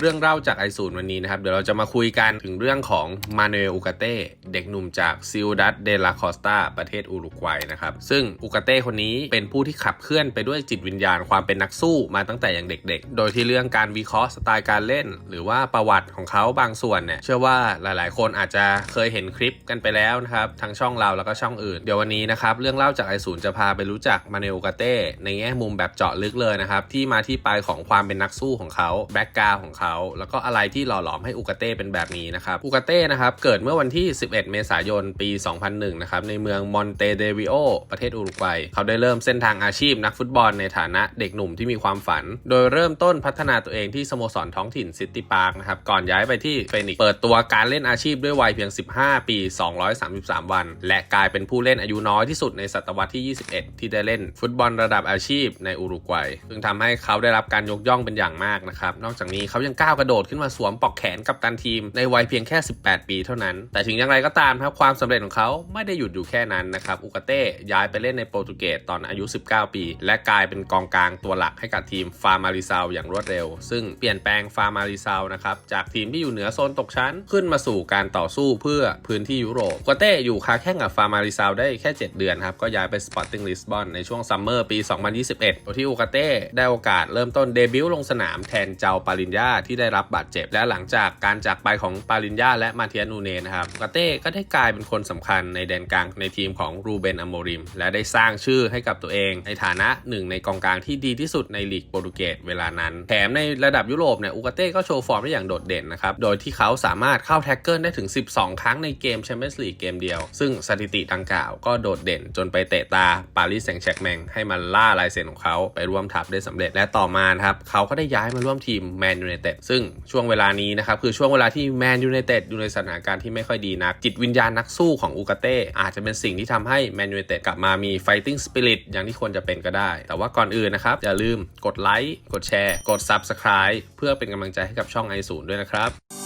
เรื่องเล่าจากไอศูนย์วันนี้นะครับ เดี๋ยวเราจะมาคุยกันถึงเรื่องของมาเนลอุกาเต้เด็กหนุ่มจากซิลดัสเดลาคอสตาประเทศอุรุกวัยนะครับ ซึ่งอุกาเต้คนนี้เป็นผู้ที่ขับเคลื่อนไปด้วยจิตวิญญาณความเป็นนักสู้มาตั้งแต่อยังเด็ก ๆ โดยที่เรื่องการวิเคราะห์สไตล์การเล่น หรือว่าประวัติของเขาบางส่วนเนี่ยเชื่อว่าหลายๆ คนอาจจะเคยเห็นคลิปกันไปแล้วนะครับทั้งช่องเราแล้วก็ช่องอื่นเดี๋ยววันนี้นะครับเรื่องเล่าจากไอศูนย์จะพาไปรู้จักมาเนลอุกาเต้ในแง่มุมแบบเจาะลึกเลยนะครับที่มาที่ไปของความเป็นนักสู้ของเขาแบ็กกราวของเขาแล้วก็อะไรที่หล่อหลอมให้อุกาเต้เป็นแบบนี้นะครับอุกาเต้นะครับเกิดเมื่อวันที่ 11 เมษายนปี 2001 นะครับในเมืองมอนเตเดวิโอประเทศอุรุกวัย เขาได้เริ่มเส้นทางอาชีพนักฟุตบอลในฐานะเด็กหนุ่มที่มีความฝัน โดยเริ่มต้นพัฒนาตัวเองที่สโมสรท้องถิ่นซิตี้พาร์คนะครับก่อนย้ายไปที่เฟนิกซ์เปิดตัวการเล่นอาชีพด้วยวัยเพียง 15 ปี 233 วัน และกลายเป็นผู้เล่นอายุน้อยที่สุดในศตวรรษที่ 21 ที่ได้เล่นฟุตบอลระดับอาชีพในอุรุกวัย ซึ่งทำให้เขาได้รับการยกย่องเป็นอย่างมากนะครับนอกจากนี้เขายังก้าวกระโดดขึ้นมาสวมปลอกแขนกับตันทีมในวัยเพียงแค่ 18 ปีเท่านั้น แต่ถึงอย่างไรก็ตามครับความสำเร็จของเขาไม่ได้หยุดอยู่แค่นั้นนะครับอุกาเต้ย้ายไปเล่นในโปรตุเกสตอนอายุ 19 ปี และกลายเป็นกองกลางตัวหลักให้กับทีมฟาร์มาริซาวอย่างรวดเร็ว ซึ่งเปลี่ยนแปลงฟาร์มาริซาวนะครับจากทีมที่อยู่เหนือโซนตกชั้น ขึ้นมาสู่การต่อสู้เพื่อพื้นที่ยุโรปอุกาเต้อยู่คาแข่งกับฟาร์มาริซาวได้แค่ 7 เดือนครับก็ย้ายไปสปอร์ติ้งลิสบอนในช่วงซัมเมอร์ปี 2021โดยที่อุกาเต้ได้โอกาสเริ่มต้นเดบิวต์ลงสนามแทนเจ้าปาลินยาที่ได้รับบาดเจ็บ และหลังจากการจากไปของปาลินยาและมาเทียนูเนนะครับกาเต้ก็ได้กลายเป็นคนสำคัญในแดนกลางในทีมของรูเบนอโมริม และได้สร้างชื่อให้กับตัวเอง ในฐานะหนึ่งในกองกลางที่ดีที่สุดในลีกโปรตุเกสเวลานั้น แถมในระดับยุโรปเนี่ยอุกาเต้ก็โชว์ฟอร์มได้อย่างโดดเด่นนะครับ โดยที่เขาสามารถเข้าแท็กเกิลได้ถึง 12 ครั้งในเกมแชมเปี้ยนส์ลีกเกมเดียว ซึ่งสถิติดังกล่าวก็โดดเด่นจนไปเตะตาปารีสแซงต์แชร์กแมงให้มันล่าลายเซ็นของเขาไปร่วมทัพได้สำเร็จและต่อมาครับเขาก็ได้ย้ายมาร่วมทีมแมนยูไนเต็ดซึ่งช่วงเวลานี้นะครับคือช่วงเวลาที่แมนยูไนเต็ดอยู่ในสถานการณ์ที่ไม่ค่อยดีนัก จิตวิญญาณนักสู้ของอุกาเต้อาจจะเป็นสิ่งที่ทำให้แมนยูไนเต็ดกลับมามี fighting spirit อย่างที่ควรจะเป็นก็ได้ แต่ว่าก่อนอื่นนะครับ อย่าลืมกดไลค์กดแชร์ กด subscribe เพื่อเป็นกำลังใจให้กับช่องไอศูนย์ด้วยนะครับ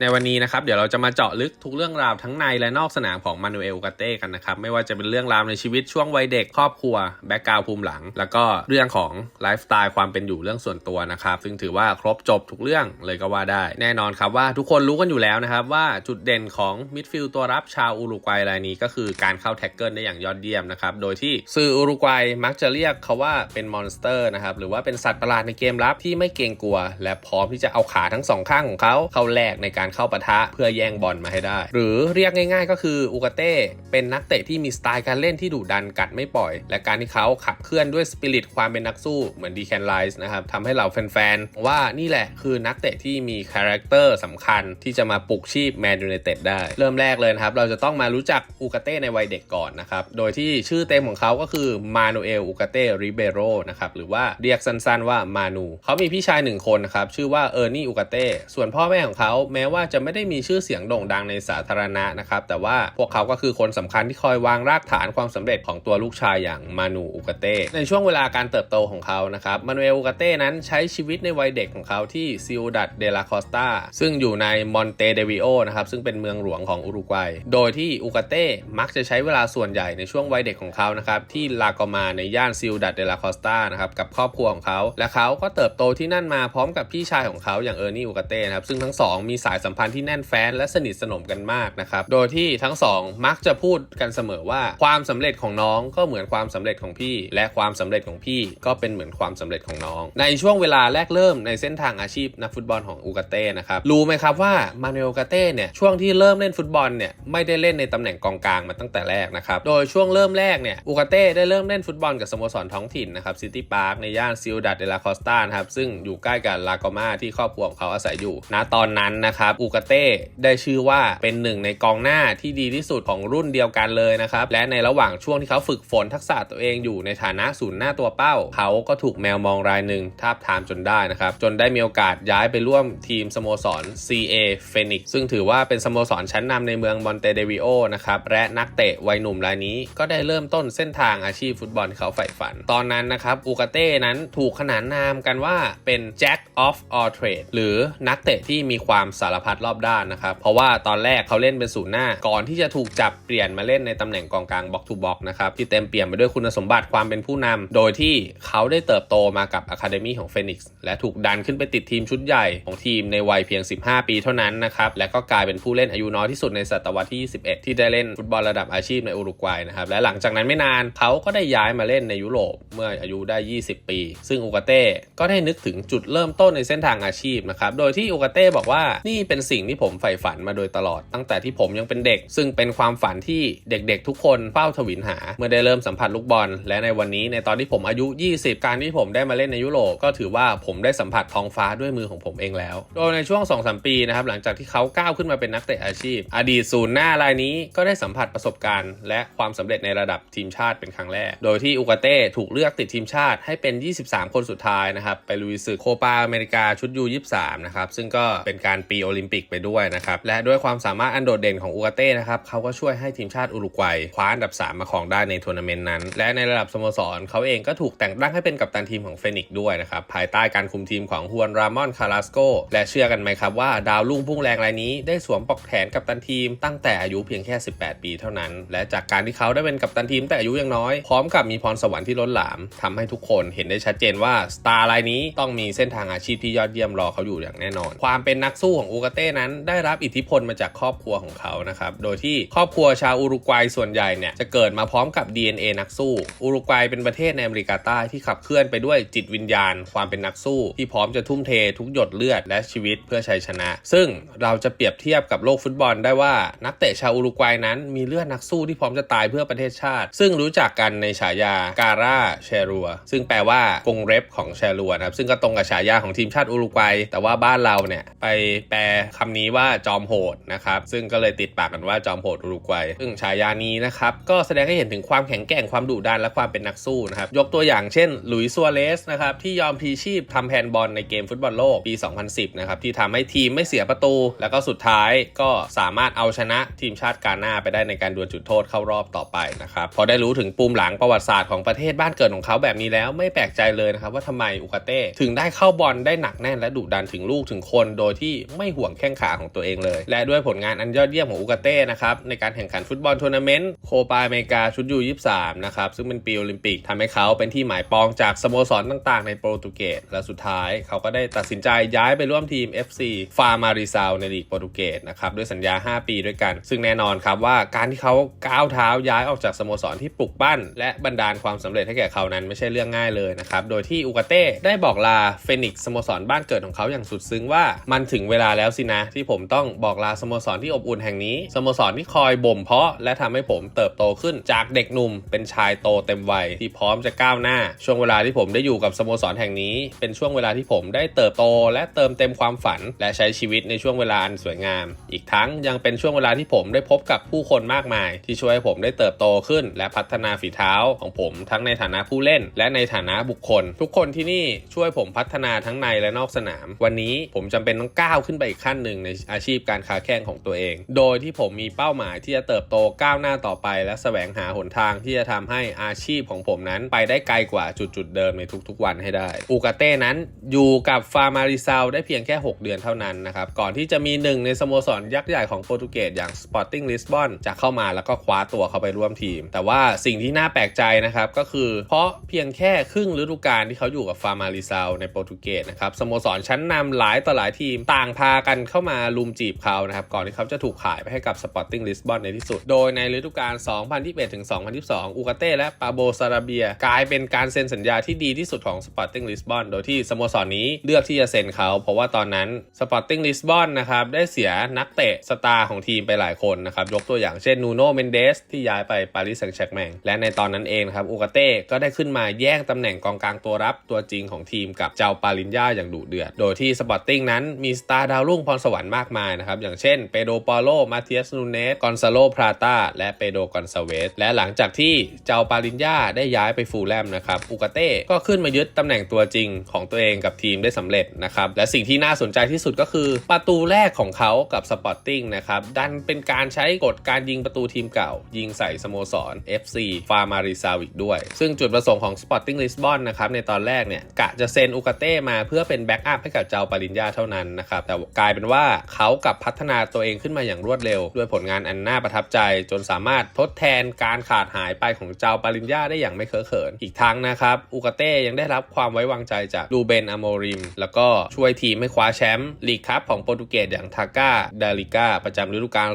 ในวันนี้นะครับเดี๋ยวเราจะมาเจาะลึกทุกเรื่องราวทั้งในและนอกสนามของมานูเอลกาเต้กันนะครับ ไม่ว่าจะเป็นเรื่องราวในชีวิตช่วงวัยเด็กครอบครัว แบ็กกราวภูมิหลัง แล้วก็เรื่องของไลฟ์สไตล์ความเป็นอยู่เรื่องส่วนตัวนะครับ ซึ่งถือว่าครบจบทุกเรื่องเลยก็ว่าได้ แน่นอนครับว่าทุกคนรู้กันอยู่แล้วนะครับ ว่าจุดเด่นของมิดฟิลด์ตัวรับชาวอุรุกวัยรายนี้ก็คือการเข้าแท็กเกิลได้อย่างยอดเยี่ยมนะครับโดยที่สื่ออุรุกวัยมักจะเรียกเขาว่าเป็นมอนสเตอร์นะครับหรือว่าเป็นสัตว์ประหลาดในเกมรับที่ไม่เกรงกลัว และพร้อมที่จะเอาขาทั้งสองข้างของเขาเข้าแลกในการเข้าปะทะเพื่อแย่งบอลมาให้ได้ หรือเรียกง่าย ๆ ก็คืออุกาเต้เป็นนักเตะที่มีสไตล์การเล่นที่ดุดันกัดไม่ปล่อย และการที่เขาขับเคลื่อนด้วยสปิริตความเป็นนักสู้เหมือนดีแคนไลส์นะครับทำให้เราแฟนๆว่านี่แหละคือนักเตะที่มีคาแรคเตอร์สำคัญที่จะมาปลุกชีพแมนยูไนเต็ดได้ เริ่มแรกเลยนะครับ เราจะต้องมารู้จักอุกาเต้ในวัยเด็กก่อนนะครับ โดยที่ชื่อเต็มของเขาก็คือมานูเอลอุกาเต้ริเบโรนะครับหรือว่าเรียกสั้นๆว่ามานูเขามีพี่ชายหนึ่งคนนะครับชื่อว่าเออร์นี่อุกาเต้ส่วนพ่อแม่ของเขาแม้ว่าาจะไม่ได้มีชื่อเสียงโด่งดังในสาธารณะนะครับ แต่ว่าพวกเขาก็คือคนสำคัญที่คอยวางรากฐานความสำเร็จของตัวลูกชายอย่างมานูอุกาเต้ในช่วงเวลาการเติบโตของเขานะครับมานูเอลอุกาเต้นั้นใช้ชีวิตในวัยเด็กของเขาที่ซิอูดัดเดลาคอสตาซึ่งอยู่ในมอนเตเดวิโอนะครับซึ่งเป็นเมืองหลวงของอุรุกวัย โดยที่อุกาเต้มักจะใช้เวลาส่วนใหญ่ในช่วงวัยเด็กของเขานะครับที่ลากอมาในย่านซิอูดัดเดลาคอสตานะครับกับครอบครัวของเขา และเขาก็เติบโตที่นั่นมาพร้อมกับพี่ชายของเขาอย่างเออร์นี่อุกาเต้นะครับซึ่งทั้งสองมีสายสัมพันธ์ที่แน่นแฟ้นและสนิทสนมกันมากนะครับ โดยที่ทั้งสองมักจะพูดกันเสมอว่าความสำเร็จของน้องก็เหมือนความสำเร็จของพี่ และความสำเร็จของพี่ก็เป็นเหมือนความสำเร็จของน้อง ในช่วงเวลาแรกเริ่มในเส้นทางอาชีพนักฟุตบอลของอูกาเต้นะครับรู้ไหมครับว่ามาเนลกาเต้เนี่ยช่วงที่เริ่มเล่นฟุตบอลเนี่ยไม่ได้เล่นในตำแหน่งกองกลางมาตั้งแต่แรกนะครับโดยช่วงเริ่มแรกเนี่ยอูกาเต้ได้เริ่มเล่นฟุตบอลกับสโมสรท้องถิ่นนะครับซิตี้พาร์คในย่านซิลดัดเดลาคอสตานครับซึ่งอยู่ใกล้กับลากอมาที่ครอบครัวของเขาอาศัยอยู่ณตอนนั้นนะครับอูกาเต้ได้ชื่อว่าเป็นหนึ่งในกองหน้าที่ดีที่สุดของรุ่นเดียวกันเลยนะครับ และในระหว่างช่วงที่เขาฝึกฝนทักษะตัวเองอยู่ในฐานะศูนย์หน้าตัวเป้า เขาก็ถูกแมวมองรายหนึ่งทาบทามจนได้นะครับ จนได้มีโอกาสย้ายไปร่วมทีมสโมสร CA Phoenix ซึ่งถือว่าเป็นสโมสรชั้นนำในเมืองมอนเตเดวิโอนะครับและนักเตะวัยหนุ่มรายนี้ ก็ได้เริ่มต้นเส้นทางอาชีพฟุตบอลที่เขาใฝ่ฝัน ตอนนั้นนะครับอูกาเต้นั้นถูกขนานนามกันว่าเป็น Jack of all trade หรือนักเตะที่มีความสารพัดพัดรอบด้านนะครับ เพราะว่าตอนแรกเขาเล่นเป็นศูนย์หน้า ก่อนที่จะถูกจับเปลี่ยนมาเล่นในตำแหน่งกองกลางบ็อกทูบ็อกนะครับที่เต็มเปี่ยมไปด้วยคุณสมบัติความเป็นผู้นำโดยที่เขาได้เติบโตมากับอะคาเดมีของเฟนิกซ์และถูกดันขึ้นไปติดทีมชุดใหญ่ของทีมในวัยเพียง 15 ปีเท่านั้นนะครับและก็กลายเป็นผู้เล่นอายุน้อยที่สุดในศตวรรษที่ 21 ที่ได้เล่นฟุตบอลระดับอาชีพในอุรุกวัยนะครับและหลังจากนั้นไม่นานเขาก็ได้ย้ายมาเล่นในยุโรปเมื่ออายุได้ 20 ปี ซึ่งอูกาเต้ก็ได้นึกถึงจุดเริ่มต้นในเส้นทางอาชีพนะครับโดยที่อูกาเต้บอกว่านี่เป็นสิ่งที่ผมใฝ่ฝันมาโดยตลอด ตั้งแต่ที่ผมยังเป็นเด็ก ซึ่งเป็นความฝันที่เด็กๆ ทุกคนเฝ้าทวินหา เมื่อได้เริ่มสัมผัสลูกบอล และในวันนี้ในตอนที่ผมอายุ 20 การที่ผมได้มาเล่นในยุโรปก็ถือว่าผมได้สัมผัสท้องฟ้าด้วยมือของผมเองแล้ว โดยในช่วง 2-3 ปีนะครับหลังจากที่เขาก้าวขึ้นมาเป็นนักเตะอาชีพ อดีตศูนย์หน้ารายนี้ก็ได้สัมผัสประสบการณ์ และความสำเร็จในระดับทีมชาติเป็นครั้งแรก โดยที่อูกาเต้ถูกเลือกติดทีมชาติให้เป็น 23 คนสุดท้ายนะครับไปลุยศึกโคปาอเมริกาชุดยู23นะครับซึ่งก็เป็นการปีโอลิมปิกไปด้วยนะครับ และด้วยความสามารถอันโดดเด่นของอูกาเต้นะครับเขาก็ช่วยให้ทีมชาติอุรุกวัยคว้าอันดับ 3 มาครองได้ในทัวร์นาเมนต์นั้น และในระดับสโมสรเขาเองก็ถูกแต่งตั้งให้เป็นกัปตันทีมของเฟนิกซ์ด้วยนะครับ ภายใต้การคุมทีมของฮวนรามอนคาราสโกและเชื่อกันไหมครับว่าดาวรุ่งพุ่งแรงรายนี้ได้สวมปอกแขนกัปตันทีมตั้งแต่อายุเพียงแค่ 18 ปีเท่านั้น และจากการที่เขาได้เป็นกัปตันทีมแต่อายุยังน้อย พร้อมกับมีพรสวรรค์ที่ล้นหลามทำให้ทุกคนเห็นได้ชัดเจนว่าสตาร์รายนี้ต้องมีเส้นทางอาชีพที่ยอดเยี่ยมรอเขาอยู่อย่างแน่นอน ความเป็นนักสู้ของอูกาเต้นั้นได้รับอิทธิพลมาจากครอบครัวของเขานะครับ โดยที่ครอบครัวชาวอุรุกวัยส่วนใหญ่เนี่ยจะเกิดมาพร้อมกับ DNA นักสู้ อุรุกวัยเป็นประเทศในอเมริกาใต้ที่ขับเคลื่อนไปด้วยจิตวิญญาณ ความเป็นนักสู้ ที่พร้อมจะทุ่มเททุกหยดเลือดและชีวิตเพื่อชัยชนะ ซึ่งเราจะเปรียบเทียบกับโลกฟุตบอลได้ว่านักเตะชาวอุรุกวัยนั้นมีเลือดนักสู้ที่พร้อมจะตายเพื่อประเทศชาติ ซึ่งรู้จักกันในฉายาการ่าเชรัว ซึ่งแปลว่ากงเร็บของเชรัวนะครับซึ่งก็ตรงกับฉายาของทีมชาติอุรุกวัย แต่ว่าบ้านเราเนี่ยไปแปลคำนี้ว่าจอมโหดนะครับซึ่งก็เลยติดปากกันว่าจอมโหดอุรุกวัยซึ่งฉายานี้นะครับก็แสดงให้เห็นถึงความแข็งแกร่งความดุดันและความเป็นนักสู้นะครับยกตัวอย่างเช่นหลุยส์ซัวเรสนะครับที่ยอมพีชีพทำแฮนด์บอลในเกมฟุตบอลโลกปี 2010 นะครับที่ทำให้ทีมไม่เสียประตู แล้วก็สุดท้ายก็สามารถเอาชนะทีมชาติกาหน้าไปได้ในการดวลจุดโทษเข้ารอบต่อไปนะครับพอได้รู้ถึงปูมหลังประวัติศาสตร์ของประเทศบ้านเกิดของเขาแบบนี้แล้วไม่แปลกใจเลยนะครับว่าทำไมอุกาเต้ถึงได้เข้าบอลได้หนักแน่นและดุดันถึงลูกถึงคน โดยที่ไม่ห่วงแข้งขาของตัวเองเลย และด้วยผลงานอันยอดเยี่ยมของอุกาเต้นะครับในการแข่งขันฟุตบอลทัวร์นาเมนต์โคปาอเมริกาชุดยู23นะครับซึ่งเป็นปีโอลิมปิกทำให้เขาเป็นที่หมายปองจากสโมสรต่างๆ ในโปรตุเกสและสุดท้าย เขาก็ได้ตัดสินใจย้ายไปร่วมทีม FC ฟาร์มาริซาวในลีกโปรตุเกสนะครับด้วยสัญญา 5 ปีด้วยกัน ซึ่งแน่นอนครับว่าการที่เขาก้าวเท้าย้ายออกจากสโมสรที่ปลุกปั้น และบันดาลความสำเร็จให้แก่เขานั้นไม่ใช่เรื่องง่ายเลยนะครับโดยที่อูกาเต้ได้บอกลาเฟนิกซ์สโมสรบ้านเกิดของเขาอย่างสุดซึ้งว่ามันถึงเวลาแล้วสินะ ที่ผมต้องบอกลาสโมสรที่อบอุ่นแห่งนี้สโมสรที่คอยบ่มเพาะและทำให้ผมเติบโตขึ้นจากเด็กหนุ่ม เป็นชายโตเต็มวัยที่พร้อมจะก้าวหน้า ช่วงเวลาที่ผมได้อยู่กับสโมสรแห่งนี้ เป็นช่วงเวลาที่ผมได้เติบโต และเติมเต็มความฝัน และใช้ชีวิตในช่วงเวลาอันสวยงาม อีกทั้งยังเป็นช่วงเวลาที่ผมได้พบกับผู้คนมากมาย ที่ช่วยให้ผมได้เติบโตขึ้น และพัฒนาฝีเท้าของผม ทั้งในฐานะผู้เล่น และในฐานะบุคคล ทุกคนที่นี่ช่วยผมพัฒนาทั้งในและนอกสนาม วันนี้ผมจำเป็นต้องก้าวขึ้นไปอีกขั้นหนึ่งในอาชีพการค้าแข่งของตัวเอง โดยที่ผมมีเป้าหมายที่จะเติบโตก้าวหน้าต่อไป และแสวงหาหนทางที่จะทำให้อาชีพของผมนั้น ไปได้ไกลกว่าจุดจุดๆเดิมในทุกๆวันให้ได้ อูกาเต้นั้นอยู่กับฟาร์มาริซาได้เพียงแค่ 6 เดือนเท่านั้นนะครับ ก่อนที่จะมีหนึ่งในสโมสรยักษ์ใหญ่ของโปรตุเกสอย่าง Sporting Lisbon จะเข้ามาแล้วก็คว้าตัวเขาไปร่วมทีม แต่ว่าสิ่งที่น่าแปลกใจนะครับก็คือ เพราะเพียงแค่ครึ่งฤดูกาลที่เขาอยู่กับฟาร์มาริซาในโปรตุเกสนะครับสโมสรชั้นนำหลายต่อหลายทีมต่างพากันเข้ามาลุมจีบเขานะครับ ก่อนที่เขาจะถูกขายไปให้กับ Sporting Lisbon ในที่สุด โดยในฤดูกาล 2021ถึง2022 อูกาเต้และปาโบซาราเบีย กลายเป็นการเซ็นสัญญาที่ดีที่สุดของ Sporting Lisbon โดยที่สโมสรนี้เลือกที่จะเซ็นเขา เพราะว่าตอนนั้น Sporting Lisbon นะครับได้เสียนักเตะสตาร์ของทีมไปหลายคนนะครับยกตัวอย่างเช่นนูโน่เมนเดสที่ย้ายไปปารีสแซงต์แชร์กแมงและในตอนนั้นเองครับอูกาเต้ก็ได้ขึ้นมาแย่งตำแหน่งกองกลางตัวรับตัวจริงของทีมกับเจ้าปาลินยาอย่างดุเดือดโดยที่สปอร์ติ้งนั้นมีสตาร์ดาวรุ่ง่งพรสวรรค์มากมายนะครับ อย่างเช่นเปโดปาโลมาเทียสนูเนสกอนซาโลพราตาและเปโดกอนซาเวส และหลังจากที่เจ้าปาลินยาได้ย้ายไปฟูลแลมนะครับอูกาเต้ก็ขึ้นมายึดตำแหน่งตัวจริงของตัวเองกับทีมได้สำเร็จนะครับและสิ่งที่น่าสนใจที่สุดก็คือ ประตูแรกของเขากับสปอร์ติ้งนะครับดันเป็นการใช้กฎการยิงประตูทีมเก่า ยิงใส่สโมสร FC ฟาร์มาริซาวิกด้วย ซึ่งจุดประสงค์ของ Sporting Lisbon นะครับในตอนแรกเนี่ยกะจะเซ็นอูกาเต้มาเพื่อเป็นแบ็กอัพให้กับเจ้าปาลินยาเท่านั้นนะครับแต่กลายายเป็นว่าเขากลับพัฒนาตัวเองขึ้นมาอย่างรวดเร็ว ด้วยผลงานอันน่าประทับใจ จนสามารถทดแทนการขาดหายไปของเจ้าปาลินยาได้อย่างไม่เคอะเขิน อีกทั้งนะครับอุกาเต้ยังได้รับความไว้วางใจจากลูเบนอโมริม แล้วก็ช่วยทีมให้คว้าแชมป์ลีกคัพของโปรตุเกสอย่างทาก้าดาลิก้าประจำฤดูกาล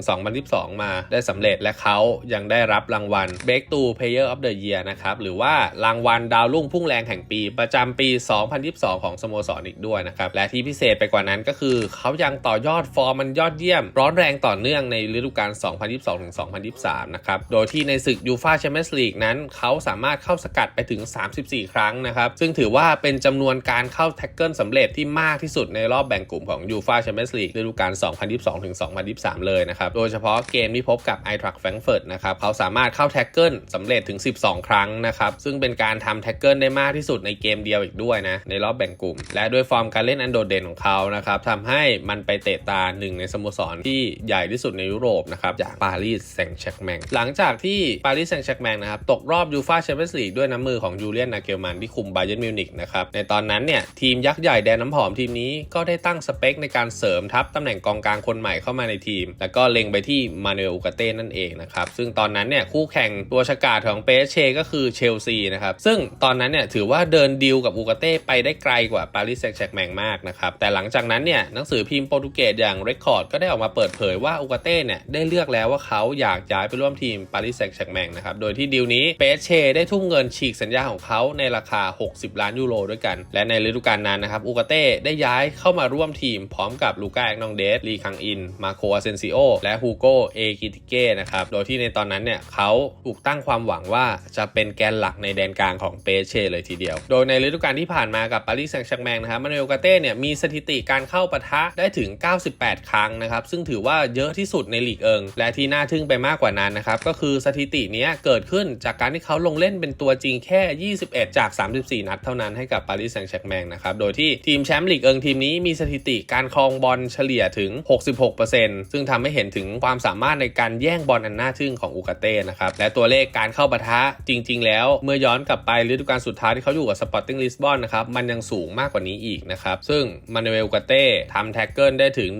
2021-2022 มาได้สำเร็จและเขายังได้รับรางวัล b r e a k t h r o u g h Player of the Year นะครับหรือว่ารางวัลดาวรุ่งพุ่งแรงแห่งปี ประจำปี 2022 ของสโมสรอีกด้วยนะครับและที่พิเศษไปกว่านั้นก็คือเขายังต่อยอดฟอร์มมันยอดเยี่ยม ร้อนแรงต่อเนื่องในฤดูกาล 2022-2023 นะครับ โดยที่ในศึกยูฟาแชมเปี้ยนส์ลีกนั้น เขาสามารถเข้าสกัดไปถึง 34 ครั้งนะครับ ซึ่งถือว่าเป็นจำนวนการเข้าแท็กเกิลสำเร็จที่มากที่สุดในรอบแบ่งกลุ่มของยูฟาแชมเปี้ยนส์ลีกฤดูกาล 2022-2023 เลยนะครับ โดยเฉพาะเกมที่พบกับไอทรัคแฟรงเฟิร์ตนะครับ เขาสามารถเข้าแท็กเกิลสำเร็จถึง 12 ครั้งนะครับ ซึ่งเป็นการทำแท็กเกิลได้มากที่สุดในเกมเดียวอีกด้วยนะในรอบแบ่งกลุ่ม และด้วยฟอร์มการเล่นอันโดดเด่นของเขานะครับทำให้มันไปเตะตาหนึ่งในสโมสรที่ใหญ่ที่สุดในยุโรปนะครับจากปารีสแซงต์แชร์กแมงหลังจากที่ปารีสแซงต์แชร์กแมงนะครับตกรอบยูฟาแชมเปี้ยนส์ลีกด้วยน้ำมือของยูเลียนนาเกลมันที่คุมไบเยนมิวนิกนะครับในตอนนั้นเนี่ยทีมยักษ์ใหญ่แดนน้ำหอมทีมนี้ก็ได้ตั้งสเปคในการเสริมทัพตำแหน่งกองกลางคนใหม่เข้ามาในทีม แล้วก็เล็งไปที่มาเนลอูกาเต้นั่นเองนะครับซึ่งตอนนั้นเนี่ยคู่แข่งตัวฉกาจของเปเชก็คือเชลซีนะครับซึ่งตอนนั้นเนี่ยถือว่าเดินดีลกับอูกาเต้ไปได้ไกลกว่าปารีสแซงต์แชร์กแมงมากนะครับแต่หลังจากนั้นเนี่ยหนังสือพิมพ์โปรตุเกสอย่างเรคคอร์ดก็ได้ออกมาเปิดเผยว่าอูกาเต้เนี่ยได้เลือกแล้วว่าเขาอยากย้ายไปร่วมทีมปารีสแซงต์แชร์แมงนะครับโดยที่ดีลนี้เปเชได้ทุ่มเงินฉีกสัญญาของเขาในราคา 60 ล้านยูโรด้วยกัน และในฤดูกาลนั้นนะครับอูกาเต้ได้ย้ายเข้ามาร่วมทีมพร้อมกับลูก้าแอกนองเดสลีคังอิน มาโคอาเซนซิโอและฮูโกเอกิติเก้นะครับโดยที่ในตอนนั้นเนี่ยเขาถูกตั้งความหวังว่าจะเป็นแกนหลักในแดนกลางของเปเช่เลยทีเดียว โดยในฤดูกาลที่ผ่านมากับปารีสแซงต์แชร์แมงนะครับมาเนลกาเต้เนี่ยมีสถิติการเข้า้าปะทะได้ถึง 98 ครั้งนะครับ ซึ่งถือว่าเยอะที่สุดในลีกเอิง และที่น่าทึ่งไปมากกว่านั้นนะครับ ก็คือสถิตินี้เกิดขึ้นจากการที่เขาลงเล่นเป็นตัวจริงแค่ 21 จาก 34 นัดเท่านั้นให้กับปารีสแซงต์แชร์กแมงนะครับ โดยที่ทีมแชมป์ลีกเอิงทีมนี้มีสถิติการครองบอลเฉลี่ยถึง 66%ซึ่งทำให้เห็นถึงความสามารถในการแย่งบอลอันน่าทึ่งของอูกาเต้นะครับ และตัวเลขการเข้าปะทะจริง ๆ แล้วเมื่อย้อนกลับไปฤดูกาลสุดท้ายที่เขาอยู่กับสปอร์ติ้งลิสบอนนะครับมันยังสูงมากกว่านี้อีกนะครับซึ่งมานูเอลกาเต้ทำแท็กเกิลได้ถึง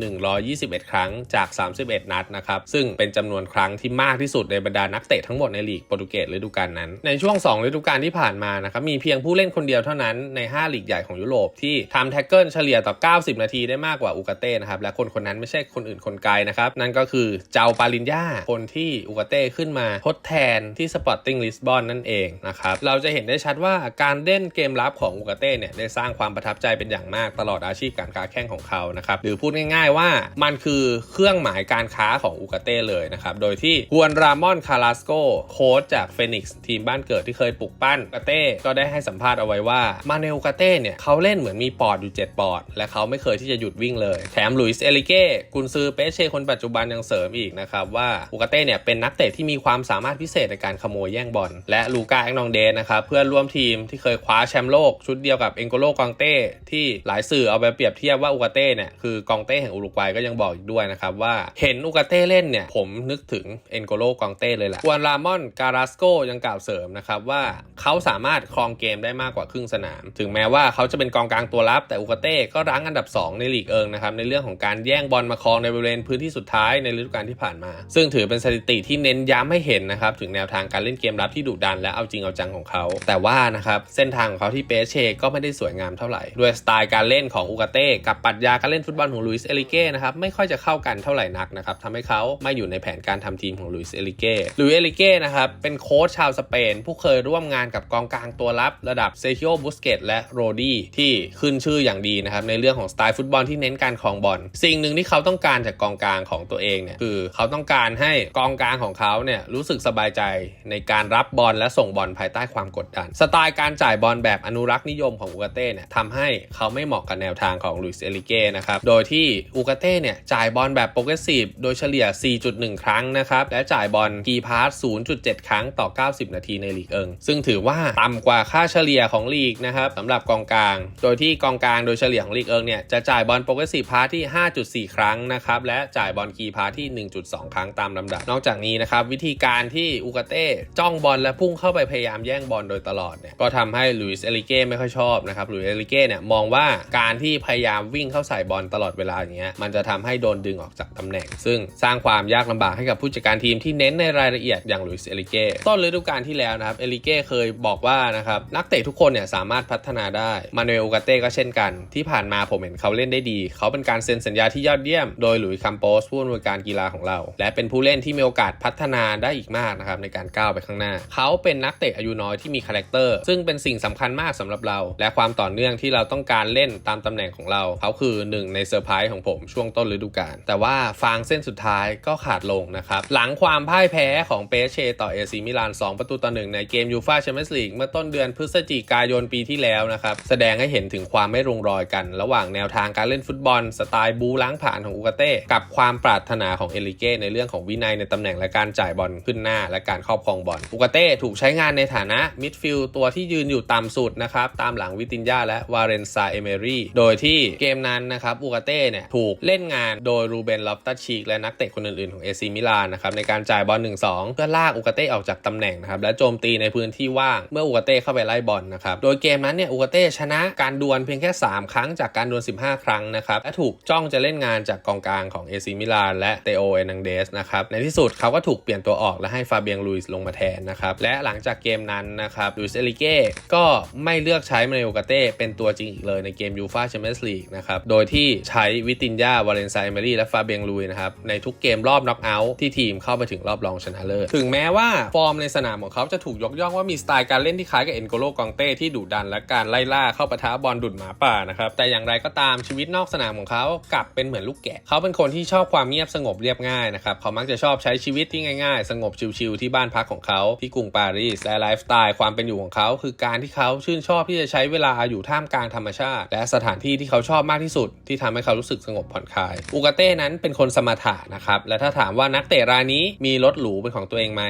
121 ครั้งจาก 31 นัดนะครับ ซึ่งเป็นจำนวนครั้งที่มากที่สุดในบรรดานักเตะทั้งหมดในลีกโปรตุเกสฤดูกาลนั้น ในช่วง 2 ฤดูกาลที่ผ่านมานะครับ มีเพียงผู้เล่นคนเดียวเท่านั้นใน 5 ลีกใหญ่ของยุโรปที่ทำแท็กเกิลเฉลี่ยต่อ 90 นาทีได้มากกว่าอูกาเต้นะครับ และคนคนนั้นไม่ใช่คนอื่นคนไกลนะครับ นั่นก็คือเจ้าปาลินยาคนที่อูกาเต้ขึ้นมาทดแทนที่สปอร์ติ้งลิสบอนนั่นเองนะครับ เราจะเห็นได้ชัดว่าการเล่นเกมรับของอูกาเต้เนี่ยได้สร้างความประทับใจเป็นอย่างมากตลอดอาชีพการค้าแข่งของเขานะครับหรือพูดง่ายๆว่ามันคือเครื่องหมายการค้าของอูกาเต้เลยนะครับโดยที่ฮวนรามอนคาราสโกโค้ชจากเฟนิกซ์ทีมบ้านเกิดที่เคยปลุกปั้นอูกาเต้ก็ได้ให้สัมภาษณ์เอาไว้ว่ามาเนลกาเต้เนี่ยเขาเล่นเหมือนมีปอดอยู่ 7 ปอด และเขาไม่เคยที่จะหยุดวิ่งเลย แถมหลุยส์เอลิเก้กุนซือเปเช่คนปัจจุบันยังเสริมอีกนะครับว่าอูกาเต้เนี่ยเป็นนักเตะที่มีความสามารถพิเศษในการขโมยแย่งบอลและลูกาแองนองเดนนะครับเพื่อนร่วมทีมที่เคยคว้าแชมป์โลกชุดเดียวกับเองโกโลกองเต้ที่หลายสื่อเอาไปเปรียบเทียบว่าอูกาเต้เนี่ยคือกองเต้แห่งอุรุกวัยก็ยังบอกอีกด้วยนะครับว่าเห็นอูกาเต้เล่นเนี่ยผมนึกถึงเอนโกโลกองเต้เลยแหละควนรามอนการาสโกยังกล่าวเสริมนะครับว่าเขาสามารถครองเกมได้มากกว่าครึ่งสนาม ถึงแม้ว่าเขาจะเป็นกองกลางตัวรับ แต่อูกาเต้ก็รั้งอันดับ 2 ในลีกเอิงนะครับในเรื่องของการแย่งบอลมาครองในบริเวณพื้นที่สุดท้ายในฤดูกาลที่ผ่านมา ซึ่งถือเป็นสถิติที่เน้นย้ำให้เห็นนะครับถึงแนวทางการเล่นเกมรับที่ดุดันและเอาจริงเอาจังของเขา แต่ว่านะครับเส้นทางของเขาที่เปเช่ก็ไม่ได้สวยงามเท่าไหร่ด้วยสไตล์การเล่นของอูกาเต้กับปรัชญาการเล่นฟุตบอลของลุยส์เอลิเก้นะครับไม่ค่อยจะเข้ากันเท่าไหร่นักนะครับทำให้เขาไม่อยู่ในแผนการทำทีมของลุยส์เอลิเก้ลุยส์เอลิเก้นะครับเป็นโค้ชชาวสเปน ผู้เคยร่วมงานกับกองกลางตัวรับระดับเซคิโอบุสเกตและโรดี้ที่ขึ้นชื่ออย่างดีนะครับในเรื่องของสไตล์ฟุตบอลที่เน้นการครองบอลสิ่งหนึ่งที่เขาต้องการจากกองกลางของตัวเองเนี่ยคือเขาต้องการให้กองกลางของเขาเนี่ยรู้สึกสบายใจในการรับบอลและส่งบอลภายใต้ความกดดัน สไตล์การจ่ายบอลแบบอนุรักษ์นิยมของอูกาเต้เนี่ยทำให้เขาไม่เหมาะกับแนวทางของลุยส์เอลิเก้นะครับ โดยที่อูกาเต้เนี่ยจ่ายบอลแบบโปรเกรสซีฟโดยเฉลี่ย 4.1 ครั้งนะครับ และจ่ายบอลกีพาร์ส0.7 ครั้งต่อ 90 นาทีในลีกเอิง ซึ่งถือว่าต่ำกว่าค่าเฉลี่ยของลีกนะครับสำหรับกองกลาง โดยที่กองกลางโดยเฉลี่ยของลีกเอิงเนี่ยจะจ่ายบอลโปรเกรสซีฟพาสที่ 5.4 ครั้งนะครับและจ่ายบอลกีพาสที่ 1.2 ครั้งตามลำดับ นอกจากนี้นะครับวิธีการที่อูกาเต้จ้องบอลและพุ่งเข้าไปพยายามแย่งบอลโดยตลอดเนี่ยก็ทำให้ลุยส์เอลิเก้ไม่ค่อยชอบนะครับลุยส์เอลิเก้เนี่ยมองว่าการที่พยายามวิ่งวิ่งเข้าใส่บอลตลอดเวลาอย่างเงี้ยมันจะทำให้โดนดึงออกจากตำแหน่ง ซึ่งสร้างความยากลำบากให้กับผู้จัดการทีมที่เน้นในรายละเอียดอย่างลุยส์เอลิเก้ต้นฤดูกาลที่แล้วนะครับเอลิเก้เคยบอกว่านะครับนักเตะทุกคนเนี่ยสามารถพัฒนาได้มานูเอลอูกาเต้ก็เช่นกัน ที่ผ่านมาผมเห็นเขาเล่นได้ดี เขาเป็นการเซ็นสัญญาที่ยอดเยี่ยม โดยหลุยส์คัมโปสผู้อำนวยการกีฬาของเรา และเป็นผู้เล่นที่มีโอกาสพัฒนาได้อีกมากนะครับในการก้าวไปข้างหน้า เขาเป็นนักเตะอายุน้อยที่มีคาแรคเตอร์ซึ่งเป็นสิ่งสำคัญมากสำหรับเรา และความต่อเนื่องที่เราต้องการเล่นตามตำแหน่งของเราเขาคือหนึ่งในเซอร์ไพรส์ของผมช่วงต้นฤดูกาลแต่ว่าฟางเส้นสุดท้ายก็ขาดลงนะครับ หลังความพ่ายแพ้ของเปเชต่อเอซีมิลาน 2 ประตูต่อหนึ่งในเกมยูฟาแชมเปี้ยนส์ลีกเมื่อต้นเดือนพฤศจิกายนปีที่แล้วนะครับ แสดงให้เห็นถึงความไม่ลงรอยกัน ระหว่างแนวทางการเล่นฟุตบอล สไตล์บูล้างผ่านของอูกาเต้กับความปรารถนาของเอลิเก้ในเรื่องของวินัยในตำแหน่งและการจ่ายบอลขึ้นหน้า และการครอบครองบอลอูกาเต้ถูกใช้งานในฐานะมิดฟิลด์ตัวที่ยืนอยู่ต่ำสุดนะครับตามหลังวิตินยาและวาเรนซาเอเมรีโดยที่เกมนั้นนะครับอูกาเต้เนี่ยถูกเล่นงานโดยรูเบนลอฟตัชชีกและนักเตะคนอื่นๆของเอซีมิลานนะครับในการจ่ายบอล1-2 เพื่อลากอูกาเต้ออกจากตำแหน่งนะครับและโจมตีในพื้นที่ว่างเมื่ออูกาเต้เข้าไปไล่บอลนะครับโดยเกมนั้นเนี่ยอูกาเต้ชนะการดวลเพียงแค่ 3 ครั้งจากการดวล 15 ครั้งนะครับและถูกจ้องจะเล่นงานจากกองกลางของเอซีมิลานและเตโอเอนังเดสนะครับในที่สุดเขาก็ถูกเปลี่ยนตัวออกและให้ฟาเบียงลุยส์ลงมาแทนนะครับและหลังจากเกมนั้นนะครับลุยส์เอลิเก้ก็ไม่เลือกใช้มาเนโอกาเต้เป็นตัวจริงอีกเลยในเกมยูฟาแชมเปี้ยนส์ลีกนะครับโดยที่ใช้วิตินยาวาเลนไซเอเมรีและฟาเบียงลุยนะครับ ในทุกเกมรอบน็อกเอาท์ที่ทีมเข้าไปถึงรอบรองชนะเลิศ ถึงแม้ว่าฟอร์มในสนามของเขาจะถูกยกย่องว่ามีสไตล์การเล่นที่คล้ายกับเอ็นโกโลกองเต้ที่ดุดันและการไล่ล่าเข้าปะทะบอลดุดหมาป่านะครับ แต่อย่างไรก็ตามชีวิตนอกสนามของเขากลับเป็นเหมือนลูกแกะ เขาเป็นคนที่ชอบความเงียบสงบเรียบง่ายนะครับเขามักจะชอบใช้ชีวิตที่ง่ายๆ สงบชิลๆที่บ้านพักของเขาที่กรุงปารีสและไลฟ์สไตล์ความเป็นอยู่ของเขาคือการที่เขาชื่นชอบที่จะใช้เวลาอยู่ท่ามกลางธรรมชาติ และสถานที่ที่เขาชอบมากที่สุดที่ทำให้เขารู้สึกสงบผ่อนคลาย อูกาเต้นั้นเป็นคนสมถะนะครับ และถ้าถามว่านักเตะรายนี้มีรถหรูเป็นของตัวเองไหม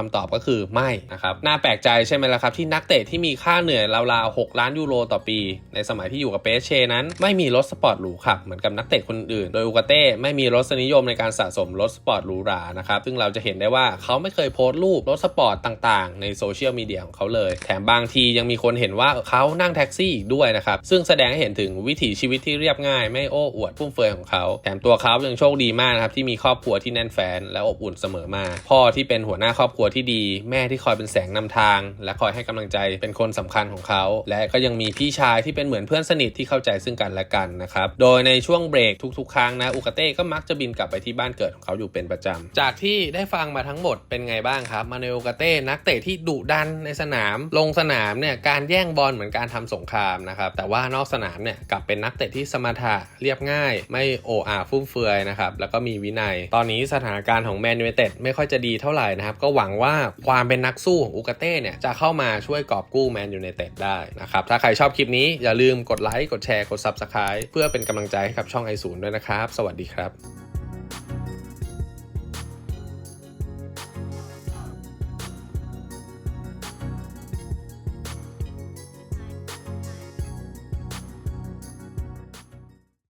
คำตอบก็คือไม่นะครับ น่าแปลกใจใช่ไหมล่ะครับ ที่นักเตะที่มีค่าเหนื่อยราวๆ 6 ล้านยูโรต่อปี ในสมัยที่อยู่กับเปเชนั้น ไม่มีรถสปอร์ตหรูขับเหมือนกับนักเตะคนอื่น โดยอูกาเต้ไม่มีรสนิยมในการสะสมรถสปอร์ตหรูหรานะครับ ซึ่งเราจะเห็นได้ว่าเขาไม่เคยโพสต์รูปรถสปอร์ตต่างๆ ในโซเชียลมีเดียของเขาเลย แถมบางทียังมีคนเห็นว่าเขานั่งแท็กซี่อีกด้วยนะครับ ซึ่งแสดงให้เห็นถึงวิถีชีวิตที่เรียบง่าย ไม่โอ้อวดฟุ่มเฟือยของเขา แถมตัวเขายังโชคดีมากนะครับที่มีครอบครัวที่แน่นแฟนและอบอุ่นเสมอมา พ่อที่เป็นหัวหน้าครอบครัวที่ดี แม่ที่คอยเป็นแสงนำทาง และคอยให้กำลังใจเป็นคนสำคัญของเขา และก็ยังมีพี่ชายที่เป็นเหมือนเพื่อนสนิทที่เข้าใจซึ่งกันและกันนะครับโดยในช่วงเบรกทุกๆ ครั้งนะอุกาเต้ก็มักจะบินกลับไปที่บ้านเกิดของเขาอยู่เป็นประจำจากที่ได้ฟังมาทั้งหมดเป็นไงบ้างครับมาเนโอกาเต้นักเตะที่ดุดันในสนาม ลงสนามเนี่ยการแย่งบอลเหมือนการทำสงครามนะครับแต่ว่านอกสนามเนี่ยกลับเป็นนักเตะที่สมถะเรียบง่าย ไม่โอ้อาฟุ่มเฟือยนะครับ แล้วก็มีวินัย ตอนนี้สถานการณ์ของแมนยูไนเต็ดไม่ค่อยจะดีเท่าไหร่นะครับ ก็หวังว่าความเป็นนักสู้ของอุกาเต้เนี่ยจะเข้ามาช่วยกอบกู้แมนยูไนเต็ดได้นะครับ ถ้าใครชอบคลิปนี้อย่าลืมกดไลค์ กดแชร์ กด Subscribe เพื่อเป็นกำลังใจให้กับช่องไอศูนย์ด้วยนะครับ สวัสดีครับ